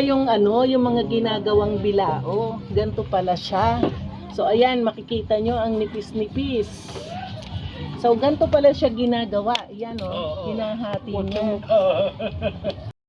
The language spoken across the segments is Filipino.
yung ano, yung mga ginagawang bilao. Ganto pala siya. So ayan, makikita nyo ang nipis-nipis. So ganto pala siya ginagawa. Yan oh, Oo. hinahati niya.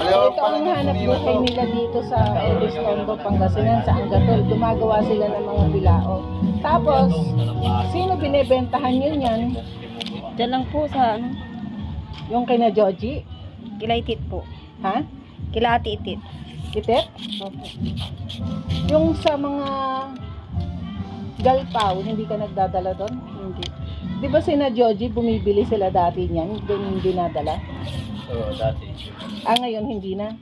Ito ang hanap buhay nila dito sa Elizondo, Pangasinan, sa Angatol. Gumagawa sila ng mga bilao. Tapos, sino binebentahan yun yan? Diyan lang po sa ano, Yung kay na Joji? kilaitit po. Ha? Kilati-itit. Itet? Yung sa mga galpaw, hindi ka nagdadala doon? Hindi. Di ba si na Joji, bumibili sila dati niyan, doon yung dinadala? Oo, dati. Ah, ngayon hindi na.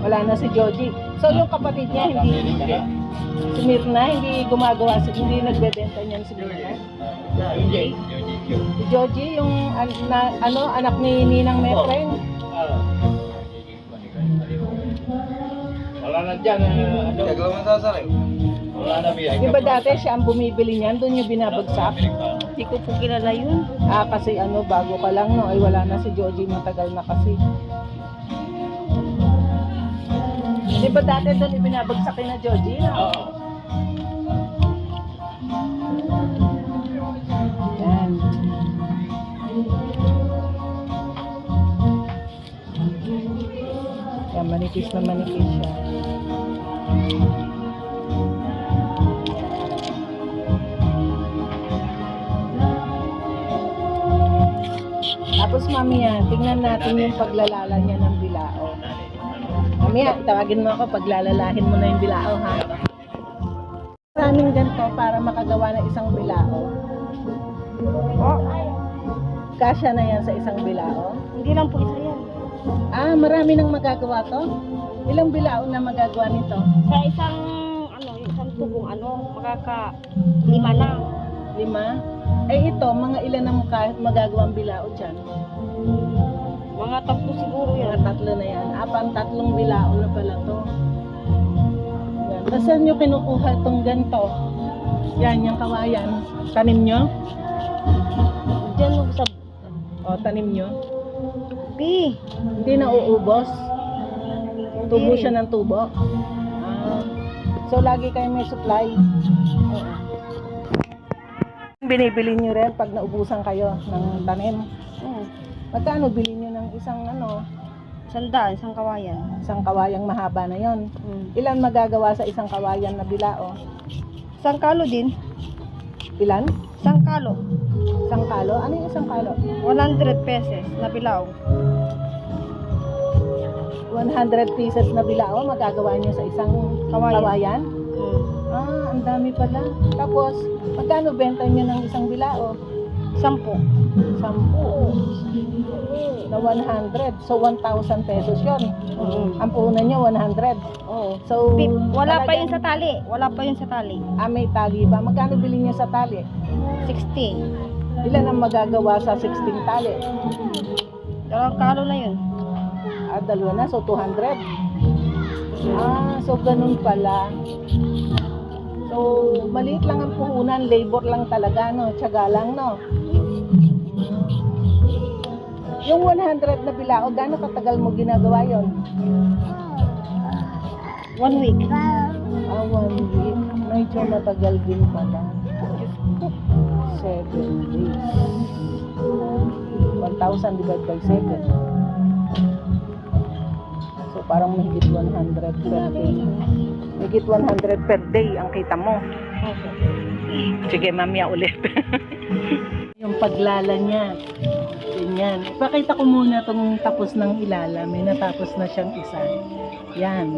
Wala na si Joji. So yung kapatid niya, hindi, si Mirna, hindi gumagawa, si- hindi nagbebenta niyan si Mirna. Hindi. Si Joji, yung an- na- ano, anak ni Ninang Metreng. Wala na dyan. ah, Ano? Gagawa mo sa sarili. Wala na biya. Di ba dati siya ang bumibili niyan, doon yung binabagsak? Hindi ko po kilala yun. Ah, kasi ano, bago ka lang, no? Ay, wala na si Joji, matagal na kasi. Di ba dati doon ibinabagsak na Joji? No? Oo. Yan. Yan, manipis na manipis siya. Tapos mamaya, tingnan natin yung paglalala niya ng bilao. Mamaya, tawagin mo ako, paglalalahin mo na yung bilao, ha? Maraming ganito para makagawa ng isang bilao. Kasya na yan sa isang bilao. Hindi lang po isa yan. Ah, marami nang magagawa to? Ilang bilao na magagawa nito? Sa isang, ano, isang tubong, ano, makaka lima na. Lima? Eh ito, mga ilan ang magagawang bilao dyan? Mga tatlo siguro Mga yan. tatlo na yan. Apang tatlong bilao na pala to. Yan. Tapos saan nyo kinukuha itong ganito? Yan, yung kawayan. Tanim nyo? Diyan mo sa O, tanim nyo? B. Hindi na uubos? Tubo siya ng tubo. Ah. So, lagi kayo may supply. Binibili nyo rin pag naubusan kayo ng tanim. Oo. Magkano bili nyo ng isang ano, Sandaan, isang kawayan. isang kawayang mahaba na yon? Mm. Ilan magagawa sa isang kawayan na bilao? Isang kalo din. Ilan? Isang kalo. Isang kalo? Ano yung isang kalo? 100 pesos na bilao. 100 pieces na bilao magagawa nyo sa isang Kawayan. kawayan? Mm. Ah, ang dami pala. Tapos, magkano benta nyo ng isang bilao? Sampo. Sampu. Na 100. So, 1,000 pesos yon. Mm. Ang puhunan nyo, 100. Oo. So, Pip, wala pa yun sa tali. Wala pa yun sa tali. Ah, may tali ba? Magkano bili nyo sa tali? 60. Ilan ang magagawa sa 16 tali? Dalawang kalo na yun. Ah, dalawa na. So, 200. Ah, so ganun pala. So, maliit lang ang puhunan. Labor lang talaga, no? Tiyaga lang, no? Yung 100 na bilao, gaano katagal mo ginagawa yon? One week. Ah, one week. Medyo matagal din pala. Seven days. 1,000 divided by 7. So, parang mahigit 100 per day. Mahigit 100 per day ang kita mo. Sige, mamaya ulit. yung paglala niya. Ganyan. Ipakita ko muna itong tapos ng ilala. May natapos na siyang isa. Yan.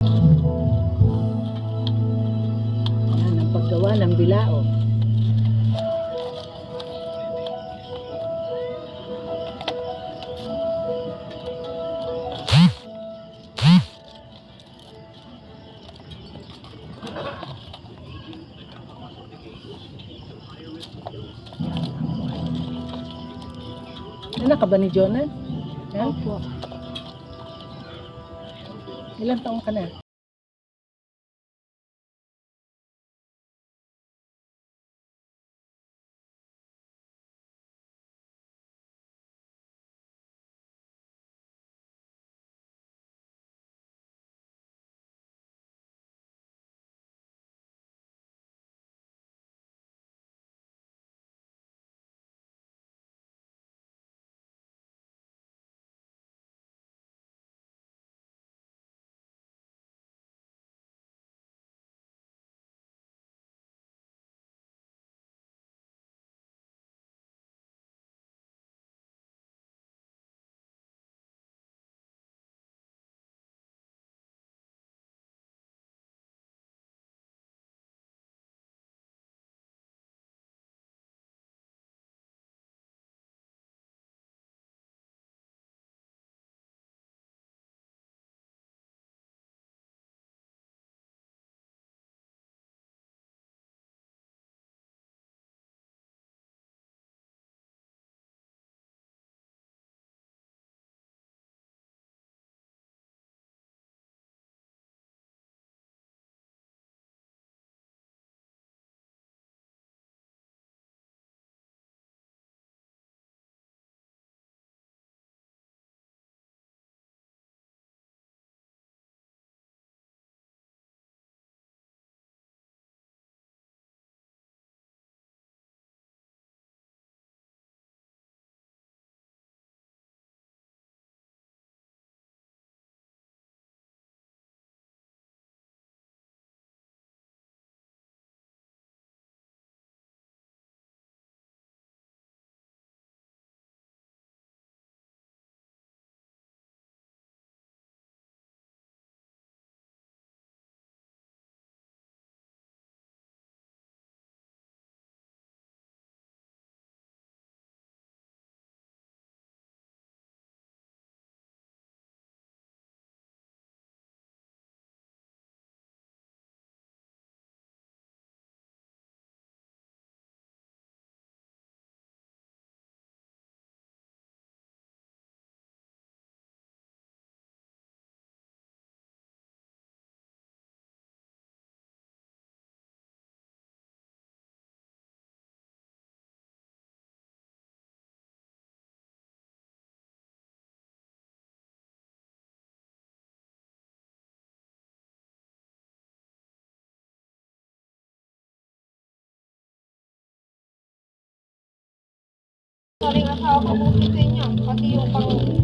Yan ang paggawa ng bilao. Anak ka ba ni Jonan? Opo. Yeah? Ilang taong ka na? Saling asawa ko po sa inyo. Pati yung pang